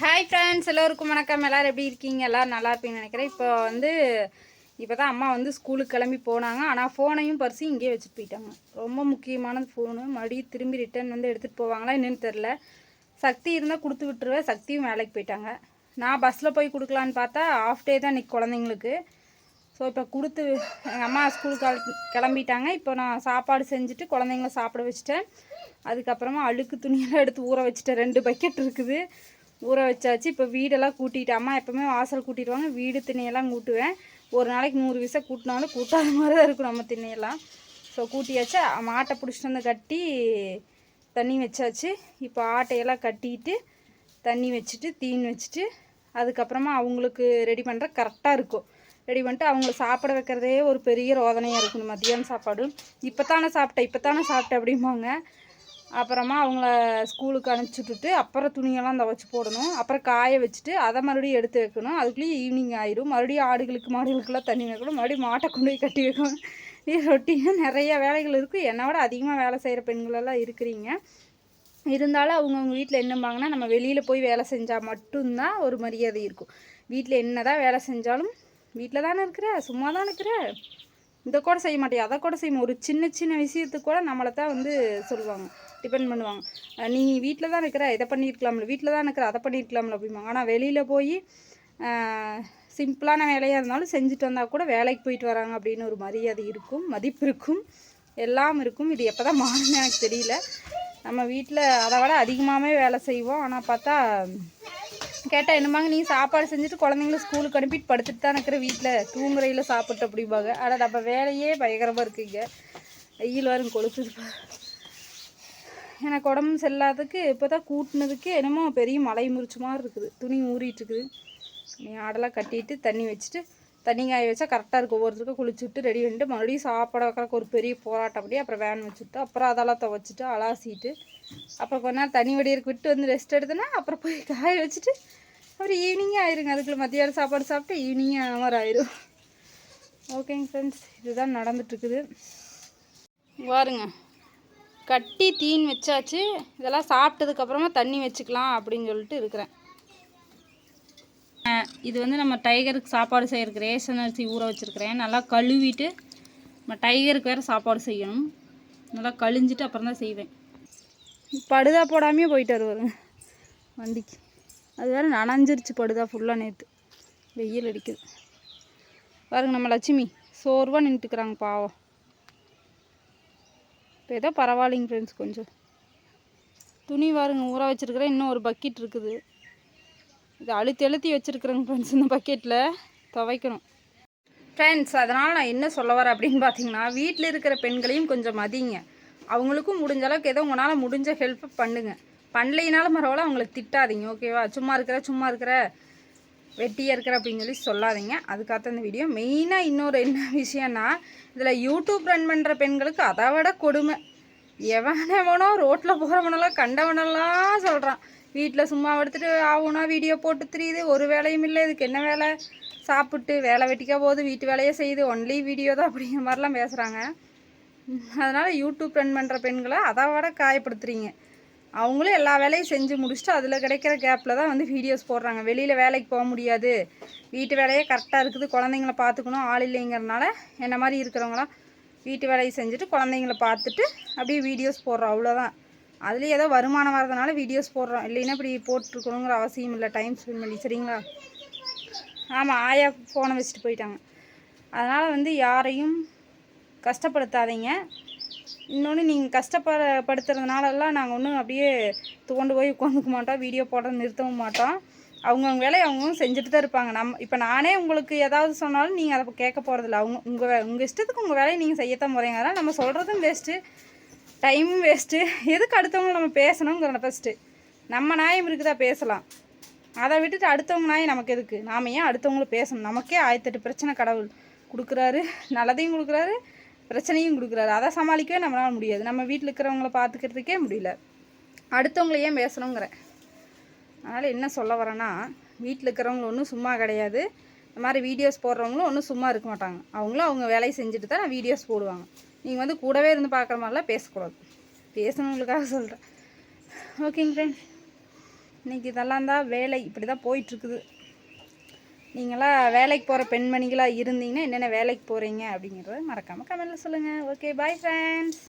Hi friends எல்லோருக்கும் வணக்கம். எல்லோரும் எப்படி இருக்கீங்க? எல்லோரும் நல்லா இருப்பீங்கன்னு நினைக்கிறேன். இப்போ வந்து இப்போ தான் அம்மா வந்து ஸ்கூலுக்கு கிளம்பி போனாங்க. ஆனால் ஃபோனையும் பர்ஸையும் இங்கேயே வச்சுட்டு போயிட்டாங்க. ரொம்ப முக்கியமானது ஃபோனு மறுபடியும் திரும்பி ரிட்டர்ன் வந்து எடுத்துகிட்டு போவாங்களா என்னன்னு தெரில சக்தி இருந்தால் கொடுத்து விட்டுருவேன். சக்தியும் வேலைக்கு போயிட்டாங்க. நான் பஸ்ஸில் போய் கொடுக்கலான்னு பார்த்தா ஆஃப் டே தான் இன்றைக்கி குழந்தைங்களுக்கு. ஸோ இப்போ கொடுத்து எங்கள் அம்மா ஸ்கூலுக்கு கிளம்பிட்டாங்க. இப்போ நான் சாப்பாடு செஞ்சுட்டு குழந்தைங்கள சாப்பிட வச்சுட்டேன். அதுக்கப்புறமா அழுக்கு துணியெல்லாம் எடுத்து ஊற வச்சுட்டேன். ரெண்டு பக்கெட் இருக்குது. ஊற வச்சாச்சு. இப்போ வீடெல்லாம் கூட்டிகிட்டு அம்மா எப்போவுமே வாசல் கூட்டிடுவாங்க வீடு திண்ணையெல்லாம் கூட்டுவேன். ஒரு நாளைக்கு நூறு விசை கூட்டினாலும் கூட்டாத மாதிரி தான் இருக்கும் நம்ம திண்ணையெல்லாம். ஸோ கூட்டியாச்சு. மாட்டை பிடிச்சிட்டு வந்து கட்டி தண்ணி வச்சாச்சு. இப்போ ஆட்டையெல்லாம் கட்டிட்டு தண்ணி வச்சுட்டு தீன் வச்சுட்டு அதுக்கப்புறமா அவங்களுக்கு ரெடி பண்ணுற கரெக்டாக இருக்கும். ரெடி பண்ணிட்டு அவங்கள சாப்பிட வைக்கிறதே ஒரு பெரிய ரோதனையாக இருக்கும். மதியானம் சாப்பாடு. இப்போ தானே சாப்பிட்டேன் இப்போ தானே சாப்பிட்டேன் அப்படிம்பாங்க. அப்புறமா அவங்கள ஸ்கூலுக்கு அனுப்பிச்சி விட்டுட்டு அப்புறம் துணியெல்லாம் துவைச்சி போடணும். அப்புறம் காய வச்சுட்டு அதை மறுபடியும் எடுத்து வைக்கணும். அதுக்குள்ளேயும் ஈவினிங் ஆயிடும் மறுபடியும் ஆடுகளுக்கு மாடுகளுக்கெல்லாம் தண்ணி வைக்கணும். மறுபடியும் மாட்டை கொண்டு போய் கட்டி வைக்கணும். இது ரொட்டீனாக நிறைய வேலைகள் இருக்குது என்னை விட அதிகமாக வேலை செய்கிற பெண்களெல்லாம் இருக்கிறீங்க. இருந்தாலும் அவங்கவுங்க வீட்டில் என்னம்பாங்கன்னா நம்ம வெளியில் போய் வேலை செஞ்சால் மட்டும்தான் ஒரு மரியாதை இருக்கும். வீட்டில் என்ன தான் வேலை செஞ்சாலும் வீட்டில் தானே இருக்கிற? சும்மா தான் இருக்கிற? இதை கூட செய்ய மாட்டேன் அதை கூட செய்யும் ஒரு சின்ன சின்ன விஷயத்துக்கு கூட நம்மளை தான் வந்து சொல்லுவாங்க. டிபெண்ட் பண்ணுவாங்க. நீ வீட்டில் தான் இருக்கிற இதை பண்ணியிருக்கலாம்ல. வீட்டில் தான் இருக்கிற அதை பண்ணியிருக்கலாம்ல அப்படிம்பாங்க. ஆனால் வெளியில் போய் சிம்பிளான வேலையாக இருந்தாலும் செஞ்சுட்டு வந்தால் கூட வேலைக்கு போயிட்டு வராங்க அப்படின்னு ஒரு மரியாதை இருக்கும் மதிப்பு இருக்கும் எல்லாம் இருக்கும். இது எப்போ தான் மாறுன்னு எனக்கு தெரியல. நம்ம வீட்டில் அதை விட அதிகமாகவே வேலை செய்வோம். ஆனால் பார்த்தா கேட்டால் என்னமாங்க நீ சாப்பாடு செஞ்சுட்டு குழந்தைங்கள ஸ்கூலுக்கு அனுப்பிட்டு படுத்துட்டு தான் இருக்கிற வீட்டில் தூங்குறையில் சாப்பிட்டு அப்படிம்பாங்க. ஆனால் நம்ம வேலையே பயங்கரமாக இருக்குங்க. வெயில் வரும் கொழுத்துருப்பா எனக்கு உடம்பு செல்லாததுக்கு இப்போ தான் கூட்டினதுக்கு என்னமோ பெரிய மலை முறிச்ச மாதிரி இருக்குது. துணி ஊறிட்டுருக்குது நீ ஆடெல்லாம் கட்டிட்டு தண்ணி வச்சுட்டு தண்ணி காய வச்சா கரெக்டாக இருக்கும். ஒவ்வொருத்தருக்கும் குளிச்சு விட்டு ரெடி பண்ணிட்டு மறுபடியும் சாப்பாடு வைக்கிறக்கு ஒரு பெரிய போராட்டம் அப்படியே அப்புறம் வேன் வச்சுட்டு அப்புறம் அதெல்லாம் துவச்சிட்டு அலாசிட்டு அப்புறம் கொஞ்ச நேரம் தண்ணி வடியருக்கு விட்டு வந்து ரெஸ்ட் எடுத்தேன்னா அப்புறம் போய் காய வச்சுட்டு அப்புறம் ஈவினிங்கே ஆயிருங்க. அதுக்குள்ள மத்தியானம் சாப்பாடு சாப்பிட்டு ஈவினிங்கே அந்த மாதிரி ஆயிரும். ஓகேங்க ஃப்ரெண்ட்ஸ் இதுதான் நடந்துட்டுருக்குது பாருங்க. கட்டி தீன் வச்சாச்சு. இதெல்லாம் சாப்பிட்டதுக்கப்புறமா தண்ணி வச்சுக்கலாம் அப்படின்னு சொல்லிட்டு இருக்கிறேன். இது வந்து நம்ம டைகருக்கு சாப்பாடு செய்கிறதுக்கு ரேஷன் அரிசி ஊற வச்சுருக்கிறேன். நல்லா கழுவிட்டு நம்ம டைகருக்கு வேறு சாப்பாடு செய்யணும். நல்லா கழிஞ்சிட்டு அப்புறம் தான் செய்வேன். படுதா போடாமையே போயிட்டு வருவாருங்க வண்டிக்கு. அது வேறு நனைஞ்சிருச்சு படுதா ஃபுல்லாக நேற்று வெயில் அடிக்குது. பாருங்க நம்ம லட்சுமி. சோர்வாக நின்றுட்டுக்கிறாங்க பாவம். இப்போ ஏதோ பரவாயில்லைங்க ஃப்ரெண்ட்ஸ் கொஞ்சம். துணி வாருங்க ஊற வச்சிருக்கிறேன் இன்னும் ஒரு பக்கெட் இருக்குது. இது அழுத்தி அழுத்தி வச்சுருக்குறேங்க ஃப்ரெண்ட்ஸ் இந்த பக்கெட்டில் துவைக்கணும். ஃப்ரெண்ட்ஸ் அதனால் நான் என்ன சொல்ல வரேன் அப்படின்னு பார்த்தீங்கன்னா வீட்டில் இருக்கிற பெண்களையும் கொஞ்சம் மதிங்க. அவங்களுக்கும் முடிஞ்ச அளவுக்கு ஏதோ உங்களால் முடிஞ்ச ஹெல்ப் பண்ணுங்கள் பண்ணலைனாலும் பரவாயில்ல அவங்கள திட்டாதீங்க ஓகேவா சும்மா இருக்கிற சும்மா இருக்கிற. வெட்டியாக இருக்கிற அப்படின்னு சொல்லி சொல்லாதீங்க. அதுக்காக இந்த வீடியோ மெயினாக இன்னொரு என்ன விஷயம்னா இதில் யூடியூப் ரன் பண்ணுற பெண்களுக்கு அதை விட கொடுமை. எவனவனோ ரோட்டில் போகிறவனெல்லாம் கண்டவனெல்லாம் சொல்கிறான் வீட்டில் சும்மா எடுத்துகிட்டு ஆகுனா வீடியோ போட்டு தெரியுது ஒரு வேலையும் இல்லை இதுக்கு என்ன வேலை? சாப்பிட்டு வேலை வெட்டிக்கா போகுது வீட்டு வேலையே செய்யுது ஒன்லி வீடியோ தான் அப்படிங்கிற மாதிரிலாம் பேசுகிறாங்க அதனால் யூடியூப் ரன் பண்ணுற பெண்களை அதை விட காயப்படுத்துறீங்க. அவங்களும் எல்லா வேலையும் செஞ்சு முடிச்சுட்டு அதில் கிடைக்கிற கேப்பில் தான் வந்து வீடியோஸ் போடுறாங்க. வெளியில் வேலைக்கு போக முடியாது. வீட்டு வேலையே கரெக்டாக இருக்குது. குழந்தைங்கள பார்த்துக்கணும். ஆள் இல்லைங்கிறனால என்ன மாதிரி இருக்கிறவங்களாம் வீட்டு வேலையை செஞ்சுட்டு குழந்தைங்கள பார்த்துட்டு அப்படியே வீடியோஸ் போடுறோம். அவ்வளோதான் அதுலேயும் ஏதோ வருமானம் வரதுனால வீடியோஸ் போடுறோம். இல்லைன்னா இப்படி போட்டிருக்கணுங்கிற அவசியம் இல்லை. டைம் ஸ்பெண்ட் பண்ணி சரிங்களா? ஆமாம் ஆயா ஃபோனை வச்சுட்டு போயிட்டாங்க. அதனால் வந்து யாரையும் கஷ்டப்படுத்தாதீங்க. இன்னொன்று நீங்கள் கஷ்டப்படுத்துறதுனாலலாம் நாங்கள் ஒன்றும் அப்படியே துவண்டு போய் உட்காந்துக்க மாட்டோம். வீடியோ போட நிறுத்தவும் மாட்டோம். அவங்கவுங்க வேலையை அவங்கவுங்க செஞ்சுட்டு தான் இருப்பாங்க. நம்ம இப்போ நானே உங்களுக்கு ஏதாவது சொன்னாலும் நீங்கள் அதை கேட்க போகிறதில்ல அவங்க உங்கள் வே உங்கள் இஷ்டத்துக்கு உங்கள் வேலையை நீங்கள் செய்யத்தான் போகிறீங்க அதனால் நம்ம சொல்கிறதும் வேஸ்ட்டு டைமும் வேஸ்ட்டு எதுக்கு அடுத்தவங்க நம்ம பேசணுங்கிறத ஃபஸ்ட்டு நம்ம நியாயம் இருக்குதா பேசலாம். அதை விட்டுட்டு அடுத்தவங்க நாய் நமக்கு எதுக்கு? நாம ஏன் அடுத்தவங்களும் பேசணும்? நமக்கே ஆயிரத்தெட்டு பிரச்சனை கடவுள் கொடுக்குறாரு. நல்லதையும் கொடுக்குறாரு. பிரச்சனையும் கொடுக்குறாரு. அதை சமாளிக்கவே நம்மளால முடியாது. நம்ம வீட்டில் இருக்கிறவங்கள பார்த்துக்கிறதுக்கே முடியல. அடுத்தவங்கள ஏன் பேசணுங்கிறேன் அதனால் என்ன சொல்ல வரேன்னா வீட்டில் இருக்கிறவங்க ஒன்றும் சும்மா கிடையாது. இந்த மாதிரி வீடியோஸ் போடுறவங்களும் ஒன்றும் சும்மா இருக்க மாட்டாங்க. அவங்களும் அவங்க வேலையை செஞ்சுட்டு தான் வீடியோஸ் போடுவாங்க. நீங்கள் வந்து கூடவே இருந்து பார்க்குற மாதிரிலாம் பேசக்கூடாது. பேசணுங்களுக்காக சொல்கிறேன் ஓகேங்க ஃப்ரெண்ட் இன்றைக்கி இதெல்லாம் தான் வேலை. இப்படி தான் போயிட்டுருக்குது நீங்களாம் வேலைக்கு போகிற பெண்மணிகளாக இருந்தீங்கன்னா என்னென்ன வேலைக்கு போகிறீங்க அப்படிங்கிறத மறக்காமல் கமெண்ட்டில் சொல்லுங்கள் ஓகே பாய் ஃப்ரெண்ட்ஸ்